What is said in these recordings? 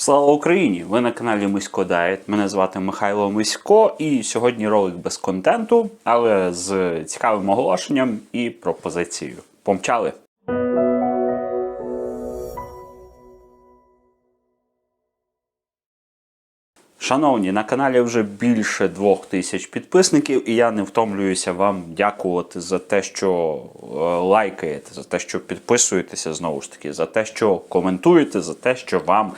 Слава Україні! Ви на каналі Мисько Дайет. Мене звати Михайло Мисько, і сьогодні ролик без контенту, але з цікавим оголошенням і пропозицією. Помчали! Шановні, на каналі вже більше двох тисяч підписників, і я не втомлююся вам дякувати за те, що е, лайкаєте, за те, що підписуєтеся знову ж таки, за те, що коментуєте, за те, що вам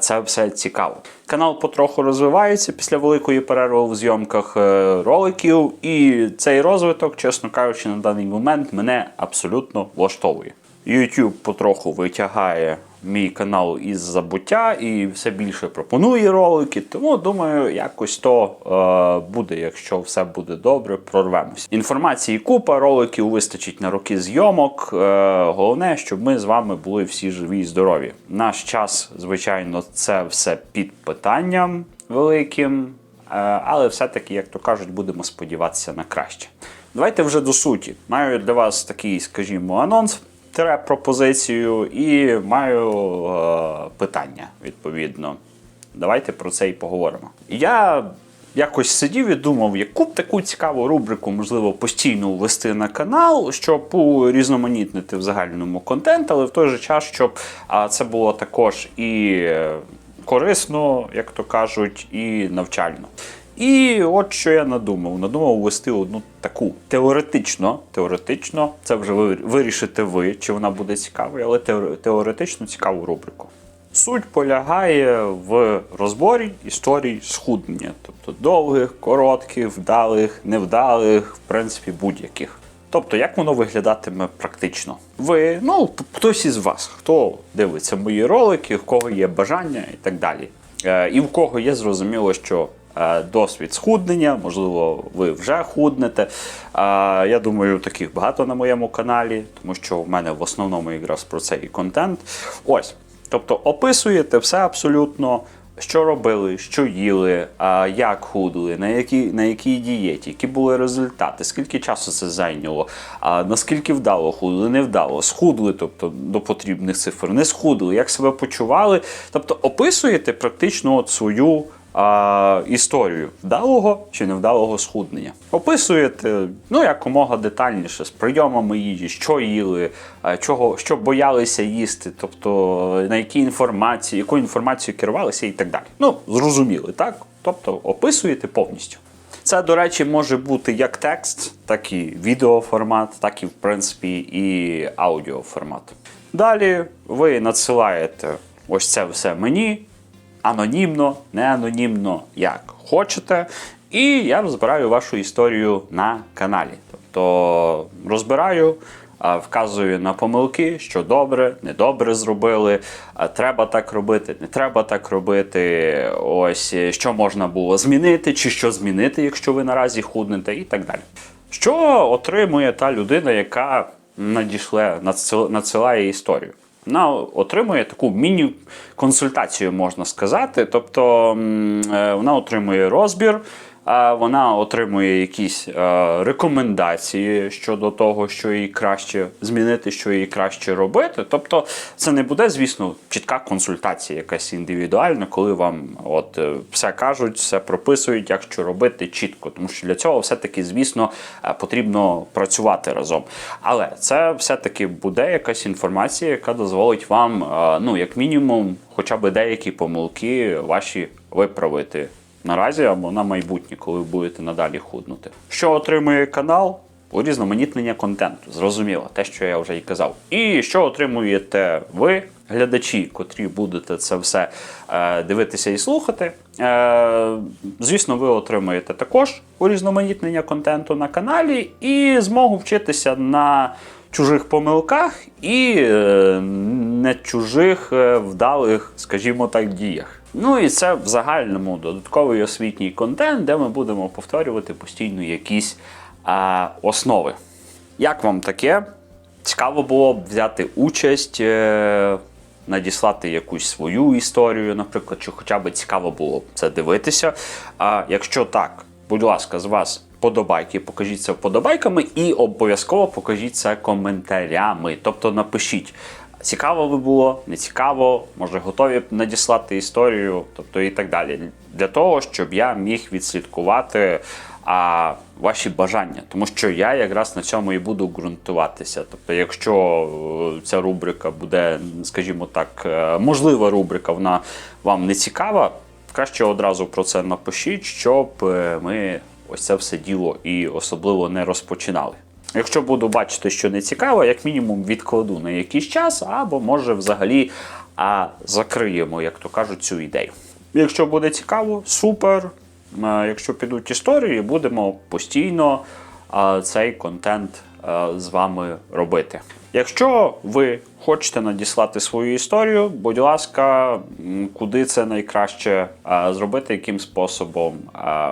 це все цікаво. Канал потроху розвивається після великої перерви в зйомках е, роликів, і цей розвиток, чесно кажучи, на даний момент мене абсолютно влаштовує. YouTube потроху витягає мій канал із забуття і все більше пропонує ролики. Тому думаю, якось то е, буде, якщо все буде добре, прорвемось. Інформації купа, роликів вистачить на роки зйомок. Е, головне, щоб ми з вами були всі живі і здорові. Наш час, звичайно, це все під питанням великим. Е, але все-таки, як то кажуть, будемо сподіватися на краще. Давайте вже до суті. Маю для вас такий, скажімо, анонс тире пропозицію і маю е, питання відповідно. Давайте про це і поговоримо. Я якось сидів і думав, яку б таку цікаву рубрику, можливо, постійно ввести на канал, щоб урізноманітнити в загальному контент, але в той же час, щоб а, це було також і е, корисно, як то кажуть, і навчально. І от що я надумав. Надумав ввести одну таку теоретично, теоретично, це вже вирішите ви, чи вона буде цікавою, але теоретично цікаву рубрику. Суть полягає в розборі історій схуднення, тобто довгих, коротких, вдалих, невдалих, в принципі, будь-яких. Тобто, як воно виглядатиме практично? Ви, ну, хтось із вас, хто дивиться мої ролики, в кого є бажання і так далі. Е, і в кого є зрозуміло, що досвід схуднення, можливо, ви вже худнете. Е, я думаю, таких багато на моєму каналі, тому що в мене в основному якраз про це і контент. Ось. Тобто описуєте все абсолютно, що робили, що їли, як худли, на якій, на якій дієті, які були результати, скільки часу це зайняло, наскільки вдало худли, не вдало, схудли, тобто до потрібних цифр, не схудли, як себе почували. Тобто описуєте практично от свою а, історію вдалого чи невдалого схуднення. Описуєте ну, якомога детальніше з прийомами їжі, що їли, чого, що боялися їсти, тобто на які інформації, якою інформацією керувалися і так далі. Ну, зрозуміли, так? Тобто описуєте повністю. Це, до речі, може бути як текст, так і відеоформат, так і, в принципі, і аудіоформат. Далі ви надсилаєте ось це все мені анонімно, не анонімно, як хочете. І я розбираю вашу історію на каналі. Тобто розбираю, вказую на помилки, що добре, недобре зробили, треба так робити, не треба так робити. Ось що можна було змінити, чи що змінити, якщо ви наразі худнете, і так далі. Що отримує та людина, яка надсил- надсилає історію? Вона отримує таку міні-консультацію, можна сказати. Тобто е, вона отримує розбір, вона отримує якісь е, рекомендації щодо того, що їй краще змінити, що їй краще робити. Тобто, це не буде, звісно, чітка консультація, якась індивідуальна, коли вам от е, все кажуть, все прописують, як що робити чітко. Тому що для цього все-таки, звісно, е, потрібно працювати разом. Але це все-таки буде якась інформація, яка дозволить вам, ну, як мінімум, хоча б деякі помилки ваші виправити наразі або на майбутнє, коли ви будете надалі худнути. Що отримує канал? Урізноманітнення контенту, зрозуміло, те, що я вже й казав. І що отримуєте ви, глядачі, котрі будете це все е, дивитися і слухати. Е, звісно, ви отримуєте також урізноманітнення контенту на каналі і змогу вчитися на чужих помилках і е, не чужих е, вдалих, скажімо так, діях. Ну і це в загальному додатковий освітній контент, де ми будемо повторювати постійно якісь а, основи. Як вам таке? Цікаво було б взяти участь, е, надіслати якусь свою історію, наприклад, чи хоча б цікаво було б це дивитися. А якщо так, будь ласка, з вас подобайки, покажіть це вподобайками і обов'язково покажіть це коментарями. Тобто напишіть. Цікаво би було, не цікаво, може готові надіслати історію, тобто і так далі. Для того, щоб я міг відслідкувати а, ваші бажання. Тому що я якраз на цьому і буду ґрунтуватися. Тобто, якщо е, ця рубрика буде, скажімо так, е, можлива рубрика, вона вам не цікава, краще одразу про це напишіть, щоб е, ми ось це все діло і особливо не розпочинали. Якщо буду бачити, що не цікаво, як мінімум відкладу на якийсь час, або може взагалі а, закриємо, як то кажуть, цю ідею. Якщо буде цікаво, супер. Якщо підуть історії, будемо постійно цей контент е, з вами робити. Якщо ви хочете надіслати свою історію, будь ласка, куди це найкраще зробити, яким способом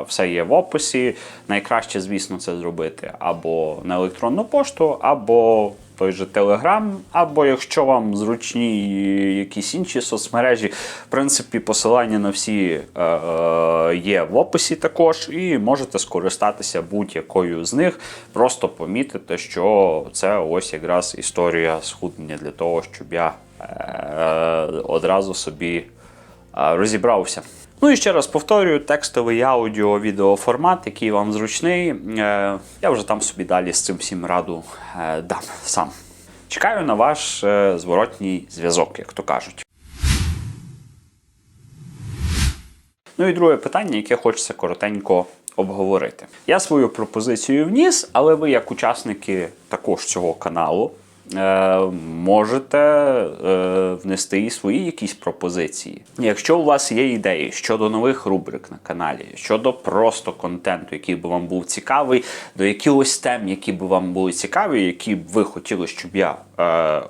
все є в описі. Найкраще, звісно, це зробити або на електронну пошту, або той же Телеграм, або якщо вам зручні якісь інші соцмережі, в принципі, посилання на всі е, е, є в описі також, і можете скористатися будь-якою з них. Просто помітите, що це ось якраз історія схуднення для того, щоб я е, одразу собі е, розібрався. Ну і ще раз повторюю, текстовий аудіо, відеоформат, який вам зручний. Е, я вже там собі далі з цим всім раду е, дам сам. Чекаю на ваш е, зворотній зв'язок, як то кажуть. Ну і друге питання, яке хочеться коротенько обговорити. Я свою пропозицію вніс, але ви, як учасники також цього каналу, можете е, внести і свої якісь пропозиції. Якщо у вас є ідеї щодо нових рубрик на каналі, щодо просто контенту, який би вам був цікавий, до якихось тем, які б вам були цікаві, які б ви хотіли, щоб я е,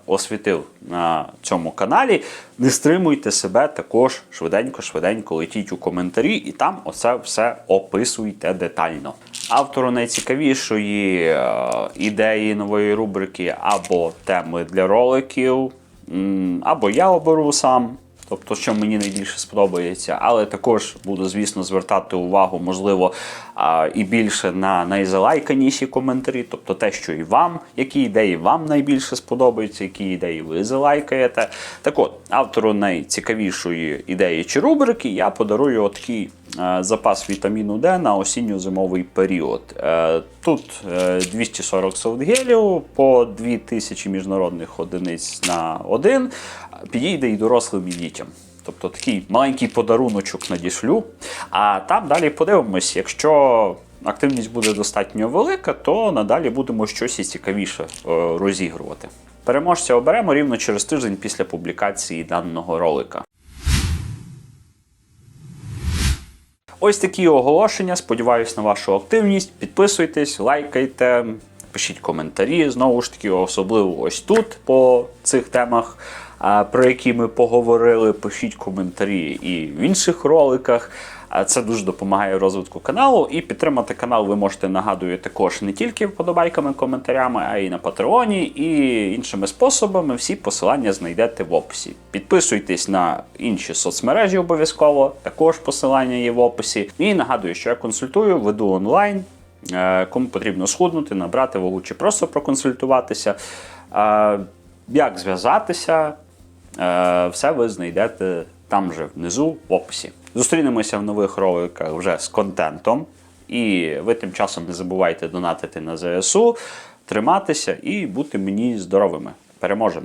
освітив на цьому каналі, не стримуйте себе також швиденько-швиденько летіть у коментарі і там оце все описуйте детально. Автору найцікавішої е, ідеї нової рубрики або теми для роликів, або я оберу сам. Тобто, що мені найбільше сподобається, але також буду, звісно, звертати увагу, можливо, і більше на найзалайканіші коментарі, тобто те, що і вам, які ідеї вам найбільше сподобаються, які ідеї ви залайкаєте. Так от, автору найцікавішої ідеї чи рубрики я подарую такий е, запас вітаміну Д на осінньо-зимовий період. Е, Тут е, 240 софтгелів по 2000 міжнародних одиниць на один підійде і дорослим і дітям. Тобто такий маленький подаруночок надішлю. А там далі подивимось, якщо активність буде достатньо велика, то надалі будемо щось і цікавіше е, розігрувати. Переможця оберемо рівно через тиждень після публікації даного ролика. Ось такі оголошення. Сподіваюсь на вашу активність. Підписуйтесь, лайкайте, пишіть коментарі. Знову ж таки, особливо ось тут по цих темах, про які ми поговорили. Пишіть коментарі і в інших роликах. Це дуже допомагає розвитку каналу. І підтримати канал ви можете нагадую також не тільки вподобайками, коментарями, а й на Патреоні і іншими способами. Всі посилання знайдете в описі. Підписуйтесь на інші соцмережі обов'язково, також посилання є в описі. І нагадую, що я консультую, веду онлайн. Е, Кому потрібно схуднути, набрати вагу чи просто проконсультуватися. Е, Як зв'язатися, все ви знайдете там же внизу в описі. Зустрінемося в нових роликах вже з контентом. І ви тим часом не забувайте донатити на ЗСУ, триматися і бути мені здоровими. Переможемо!